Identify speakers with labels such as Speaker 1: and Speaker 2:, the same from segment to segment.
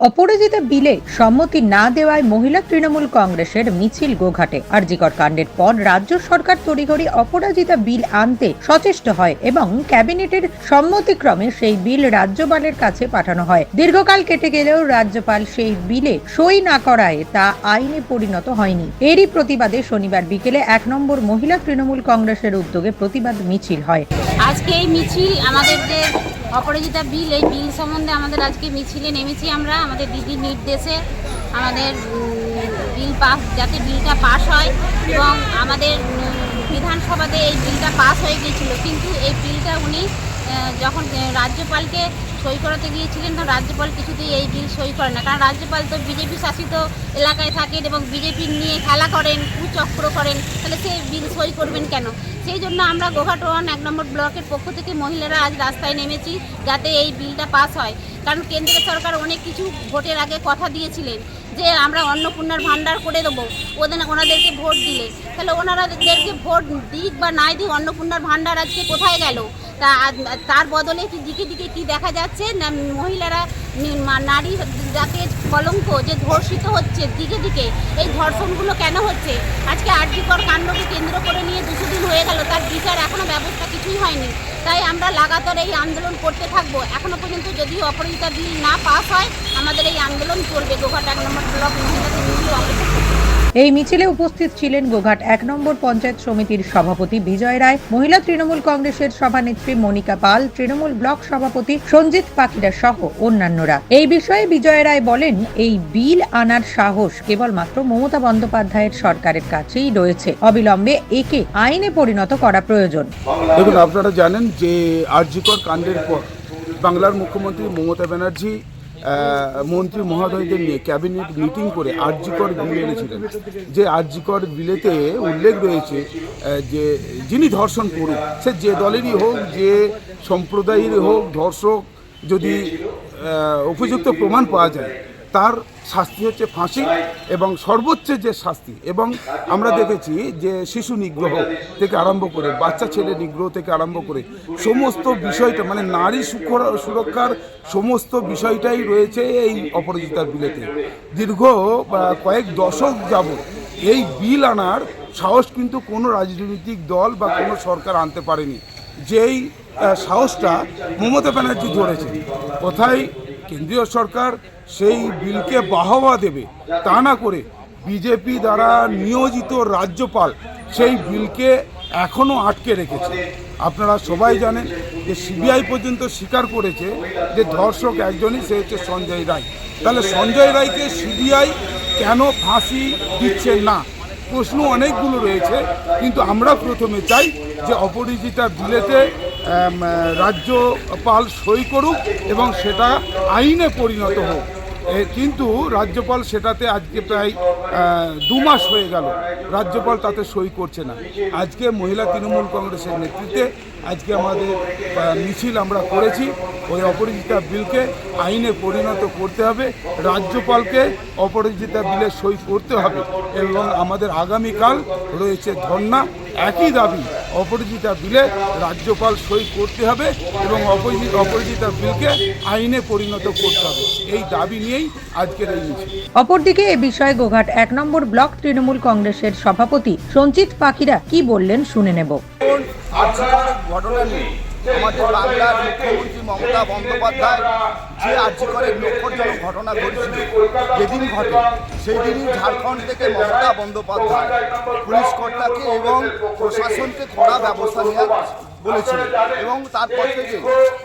Speaker 1: অপরাজিতা বিলে সম্মতি না দেওয়ায় মহিলা তৃণমূল কংগ্রেসের মিছিল গোঘাটে। আরজিকর কাণ্ডের পর রাজ্য সরকার তড়িঘড়ি অপরাজিতা বিল আনতে সচেষ্ট হয় এবং ক্যাবিনেটের সম্মতিক্রমে সেই বিল রাজ্যপালের কাছে পাঠানো হয়। দীর্ঘকাল কেটে গেলেও রাজ্যপাল সেই বিলে সই না করায় তা আইনে পরিণত হয়নি। এরই প্রতিবাদে শনিবার বিকেলে এক নম্বর মহিলা তৃণমূল কংগ্রেসের উদ্যোগে প্রতিবাদ মিছিল হয়।
Speaker 2: আজকে এই মিছিল আমাদের যে অপরাজিতা বিল, এই বিল সম্বন্ধে আমাদের আজকে মিছিলে নেমেছি আমরা, আমাদের দিদির নির্দেশে আমাদের বিল পাস, যাতে বিলটা পাস হয় এবং আমাদের বিধানসভাতে এই বিলটা পাস হয়ে গিয়েছিল। কিন্তু এই বিলটা উনি যখন রাজ্যপালকে সই করাতে গিয়েছিলেন, তখন রাজ্যপাল কিছুতেই এই বিল সই করে না। কারণ রাজ্যপাল তো বিজেপি শাসিত এলাকায় থাকেন এবং বিজেপি নিয়ে খেলা করেন, কুচক্র করেন, তাহলে সে বিল সই করবেন কেন? সেই জন্য আমরা গোঘাট ওয়ান এক নম্বর ব্লকের পক্ষ থেকে মহিলারা আজ রাস্তায় নেমেছি যাতে এই বিলটা পাস হয়। কারণ কেন্দ্রীয় সরকার অনেক কিছু ভোটের আগে কথা দিয়েছিলেন যে আমরা অন্নপূর্ণার ভান্ডার করে দেবো। ওদের, ওনাদেরকে ভোট দিলে। তাহলে ওনারাদেরকে ভোট দিক বা নাই দিক, অন্নপূর্ণার ভান্ডার আজকে কোথায় গেল? তা তার বদলে দিকে দিকে কি দেখা যাচ্ছে? না, মহিলারা নারী জাতের কলঙ্ক, যে ধর্ষিত হচ্ছে দিকে দিকে, এই ধর্ষণগুলো কেন হচ্ছে? আজকে আর্যিকর কাণ্ডকে কেন্দ্র করে নিয়ে দুশো দিন হয়ে গেল, তার বিচার এখনও ব্যবস্থা কিছুই হয়নি। তাই আমরা লাগাতার এই আন্দোলন করতে থাকব। এখনও পর্যন্ত যদি অপরাজিতা বিল না পাস হয়, আমাদের এই আন্দোলন চলবে। গোঘাট এক নম্বর ব্লক মহিলা তৃণমূল কংগ্রেসের পক্ষ থেকে।
Speaker 1: এই মিছিলে উপস্থিত ছিলেন গোঘাট এক নম্বর পঞ্চায়েত সমিতির সভাপতি বিজয় রায়, মহিলা তৃণমূল কংগ্রেসের সভানেত্রী মনিকা পাল, তৃণমূল ব্লক সভাপতি সঞ্জিত পাখিরা সহ অন্যান্যরা। এই বিষয়ে বিজয় রায় বলেন, এই বিল আনার সাহস কেবলমাত্র মমতা বন্দ্যোপাধ্যায়ের সরকারের কাছেই রয়েছে। অবিলম্বে একে আইনে পরিণত করা প্রয়োজন।
Speaker 3: দেখুন, আপনারা জানেন যে আরজিকর কাণ্ডের পর বাংলার মুখ্যমন্ত্রী মমতা ব্যানার্জি মন্ত্রী মহোদয়দের নিয়ে ক্যাবিনেট মিটিং করে আরজিকর বিল এনেছিলেন। যে আরজিকর বিলেতে উল্লেখ রয়েছে যে যিনি ধর্ষণ করুক, সে যে দলেরই হোক, যে সম্প্রদায়েরই হোক, ধর্ষক যদি উপযুক্ত প্রমাণ পাওয়া যায় তার শাস্তি হচ্ছে ফাঁসি এবং সর্বোচ্চ যে শাস্তি, এবং আমরা দেখেছি যে শিশু নিগ্রহ থেকে আরম্ভ করে, বাচ্চা ছেলে নিগ্রহ থেকে আরম্ভ করে, সমস্ত বিষয়টা মানে নারী সুরক্ষার সমস্ত বিষয়টাই রয়েছে এই অপরাজিতার বিলেতে। দীর্ঘ কয়েক দশক যাবত এই বিল আনার সাহস কিন্তু কোনো রাজনৈতিক দল বা কোনো সরকার আনতে পারেনি। যেই সাহসটা মমতা ব্যানার্জি ধরেছে কোথায় কেন্দ্রীয় সরকার সেই বিলকে বাহবা দেবে। তা না করে বিজেপি দ্বারা নিয়োজিত রাজ্যপাল সেই বিলকে এখনও আটকে রেখেছে। আপনারা সবাই জানেন যে সিবিআই পর্যন্ত স্বীকার করেছে যে ধর্ষক একজনই, সে হচ্ছে সঞ্জয় রায়। তাহলে সঞ্জয় রায়কে সিবিআই কেন ফাঁসি দিচ্ছে না? প্রশ্ন অনেকগুলো রয়েছে, কিন্তু আমরা প্রথমে চাই যে অপরাজিতা বিলেতে রাজ্যপাল সই করুক এবং সেটা আইনে পরিণত হোক। কিন্তু রাজ্যপাল সেটাতে আজকে প্রায় দু মাস হয়ে গেল। রাজ্যপাল তাতে সই করছে না। আজকে মহিলা তৃণমূল কংগ্রেসের নেতৃত্বে আজকে আমাদের মিছিল আমরা করেছি। ওই অপরাজিতা বিলকে আইনে পরিণত করতে হবে। রাজ্যপালকে অপরাজিতা বিলে সই করতে হবে এবং আমাদের আগামীকাল রয়েছে ধর্না একই দাবি অপরাজিতা বিলে রাজ্যপাল সই করতে হবে এবং অপরাজি- অপরাজিতা বিলকে আইনে পরিণত করতে হবে। এই দাবি নিয়েই আজকের এই মিছিল।
Speaker 1: অপরদিকে এ বিষয়ে গোঘাট এক নম্বর ব্লক তৃণমূল কংগ্রেসের সভাপতি সঞ্চিত পাখিরা কি বললেন শুনে নেব।
Speaker 4: আর্যিকর ঘটনা নিয়ে আমাদের বাংলার মুখ্যমন্ত্রী মমতা বন্দ্যোপাধ্যায় যে আর্যিকরের লক্ষ্যজনক ঘটনা ঘটেছিল, যেদিন ঘটে সেই দিনই ঝাড়খণ্ড থেকে মমতা বন্দ্যোপাধ্যায় পুলিশ কর্তাকে এবং প্রশাসনকে কড়া ব্যবস্থা নেওয়ার বলেছিলেন এবং তারপর থেকে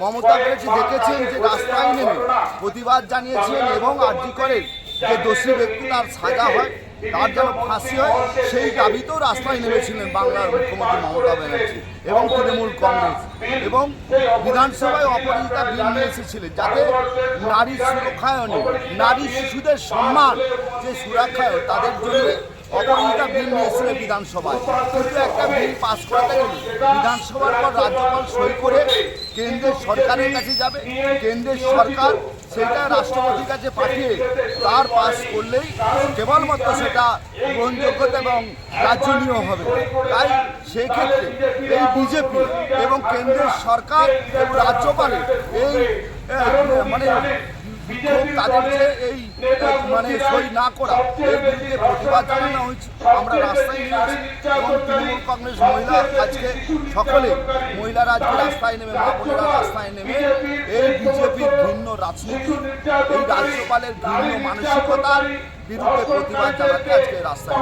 Speaker 4: মমতা ব্যানার্জি দেখেছেন যে রাস্তায় নেমে প্রতিবাদ জানিয়েছেন এবং আর্যিকরের যে দোষী ব্যক্তি, তার সাজা হয়। তার যেন ফাঁসি হয়, সেই দাবিতেও রাস্তায় নেমেছিলেন বাংলার মুখ্যমন্ত্রী মমতা ব্যানার্জি এবং তৃণমূল কংগ্রেস এবং বিধানসভায় অপরাজিতা বিল এসেছিলেন, যাতে নারী সুরক্ষায়নে নারী শিশুদের সম্মান, যে সুরক্ষায়, তাদের জন্য অপরাজিতা বিল নিয়ে এসেছিলেন বিধানসভায়। কিন্তু একটা বিল পাস করাতে গেলে বিধানসভার পর রাজ্যপাল সই করে কেন্দ্রের সরকারের কাছে যাবে। কেন্দ্রের সরকার সেটা রাষ্ট্রপতির কাছে পাঠিয়ে তার পাস করলেই কেবলমাত্র সেটা গ্রহণযোগ্যতা এবং রাজ্যনীয় হবে। তাই সেই ক্ষেত্রে এই বিজেপি এবং কেন্দ্রের সরকার এবং রাজ্যপালের এই মানে তাদের যে এই মানে সই না করা এই বিলকে প্রতিবাদ জানানো হয়েছে। আমরা রাস্তায় নেমেছি এবং তৃণমূল কংগ্রেস মহিলা আজকে সকলে মহিলারা আজকে রাস্তায় নেমে মা বোনেরা রাস্তায় নেমে এই বিজেপির ভিন্ন রাজনীতি। এই রাজ্যপালের ভিন্ন মানসিকতার বিরুদ্ধে প্রতিবাদ জানাতে আজকে রাস্তায়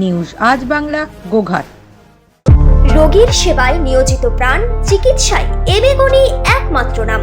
Speaker 1: নিউজ আজ বাংলা গোঘাট।
Speaker 5: রোগীর সেবায় নিয়োজিত প্রাণ চিকিৎসায় এবেগুনি একমাত্র নাম।